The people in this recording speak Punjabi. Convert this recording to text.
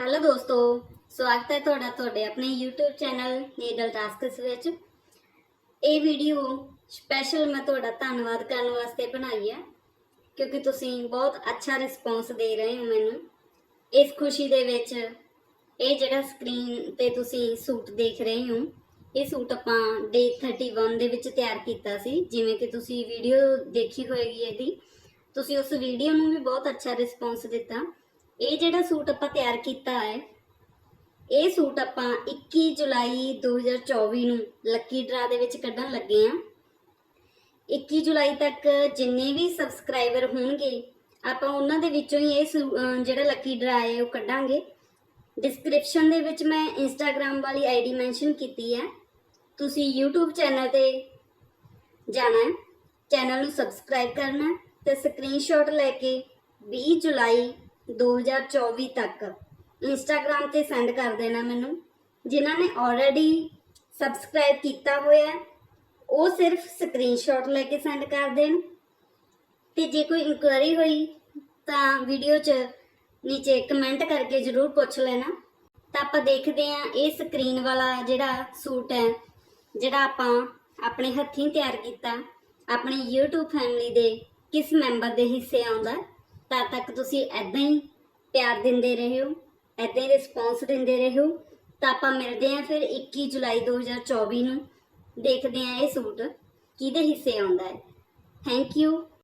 ਹੈਲੋ ਦੋਸਤੋ, ਸਵਾਗਤ ਹੈ ਤੁਹਾਡਾ ਤੁਹਾਡੇ ਆਪਣੇ YouTube ਚੈਨਲ ਨੀਡਲ ਟਾਸਕਸ ਵਿੱਚ। ਇਹ ਵੀਡੀਓ ਸਪੈਸ਼ਲ ਮੈਂ ਤੁਹਾਡਾ ਧੰਨਵਾਦ ਕਰਨ ਵਾਸਤੇ ਬਣਾਈ ਹੈ, ਕਿਉਂਕਿ ਤੁਸੀਂ ਬਹੁਤ ਅੱਛਾ ਰਿਸਪੌਂਸ ਦੇ ਰਹੇ ਹੋ ਮੈਨੂੰ। ਇਸ ਖੁਸ਼ੀ ਦੇ ਵਿੱਚ ਇਹ ਜਿਹੜਾ ਸਕਰੀਨ ਤੇ ਤੁਸੀਂ ਸੂਟ ਦੇਖ ਰਹੇ ਹੋ, ਇਹ ਸੂਟ ਆਪਾਂ ਡੇ 31 ਦੇ ਵਿੱਚ ਤਿਆਰ ਕੀਤਾ ਸੀ, ਜਿਵੇਂ ਕਿ ਤੁਸੀਂ ਵੀਡੀਓ ਦੇਖੀ ਹੋਏਗੀ ਇਹਦੀ। ਤੁਸੀਂ ਉਸ ਵੀਡੀਓ ਨੂੰ ਵੀ ਬਹੁਤ ਅੱਛਾ ਰਿਸਪੌਂਸ ਦਿੱਤਾ। ਇਹ ਜਿਹੜਾ ਸੂਟ ਆਪਾਂ ਤਿਆਰ ਕੀਤਾ ਹੈ, ਇਹ ਸੂਟ ਆਪਾਂ 21 ਜੁਲਾਈ 2024 ਨੂੰ ਲੱਕੀ ਡਰਾ ਦੇ ਵਿੱਚ ਕੱਢਣ ਲੱਗੇ ਆ 21 ਜੁਲਾਈ ਤੱਕ ਜਿੰਨੇ ਵੀ ਸਬਸਕ੍ਰਾਈਬਰ ਹੋਣਗੇ, ਆਪਾਂ ਉਹਨਾਂ ਦੇ ਵਿੱਚੋਂ ਹੀ ਇਹ ਸੂ- ਜਿਹੜਾ ਲੱਕੀ ਡਰਾ ਹੈ ਉਹ ਕੱਢਾਂਗੇ। ਡਿਸਕ੍ਰਿਪਸ਼ਨ ਦੇ ਵਿੱਚ ਮੈਂ ਇੰਸਟਾਗ੍ਰam ਵਾਲੀ ਆਈਡੀ ਮੈਂਸ਼ਨ ਕੀਤੀ ਹੈ। ਤੁਸੀਂ YouTube ਚੈਨਲ ਤੇ ਜਾਣਾ ਹੈ ਚੈਨਲ ਨੂੰ ਸਬਸਕ੍ਰਾਈਬ ਕਰਨਾ ਹੈ ਤੇ ਸਕਰੀਨਸ਼ਾਟ ਲੈ ਕੇ 20 ਜੁਲਾਈ 2024 ਤੱਕ। ਇੰਸਟਾਗ੍ਰam ਤੇ ਸੈਂਡ ਕਰ ਦੇਣਾ ਮੈਨੂੰ। ਜਿਨ੍ਹਾਂ ਨੇ ਆਲਰੇਡੀ ਸਬਸਕ੍ਰਾਈਬ ਕੀਤਾ ਹੋਇਆ ਉਹ ਸਿਰਫ ਸਕਰੀਨਸ਼ਾਟ ਲੈ ਕੇ ਸੈਂਡ ਕਰ ਦੇਣ। ਤੇ ਜੇ ਕੋਈ ਇਨਕੁਆਇਰੀ ਹੋਈ, ਤਾਂ ਵੀਡੀਓ 'ਚ ਨੀਚੇ ਕਮੈਂਟ ਕਰਕੇ ਜ਼ਰੂਰ ਪੁੱਛ ਲੈਣਾ। ਤਾਂ ਆਪਾਂ ਦੇਖਦੇ ਹਾਂ, ਇਹ ਸਕਰੀਨ ਵਾਲਾ ਜਿਹੜਾ ਸੂਟ ਹੈ, ਜਿਹੜਾ ਆਪਾਂ ਆਪਣੇ ਹੱਥੀਂ ਤਿਆਰ ਕੀਤਾ, ਆਪਣੀ YouTube ਫੈਮਿਲੀ ਦੇ ਕਿਸ ਮੈਂਬਰ ਦੇ ਹਿੱਸੇ ਆਉਂਦਾ ਤਦ ਤੱਕ ਤੁਸੀਂ ਐਦਾਂ ਹੀ ਪਿਆਰ ਦਿੰਦੇ ਰਹੇ ਹੋ ਐਦਾਂ ਹੀ ਰਿਸਪੌਂਸ ਦਿੰਦੇ ਰਹੇ ਹੋ, ਤਾਂ ਆਪਾਂ ਮਿਲਦੇ ਹਾਂ ਫਿਰ 21 ਜੁਲਾਈ 2024 ਨੂੰ। ਦੇਖਦੇ ਹਾਂ ਇਹ ਸੂਟ ਕਿਹਦੇ ਹਿੱਸੇ ਆਉਂਦਾ ਹੈ। Thank you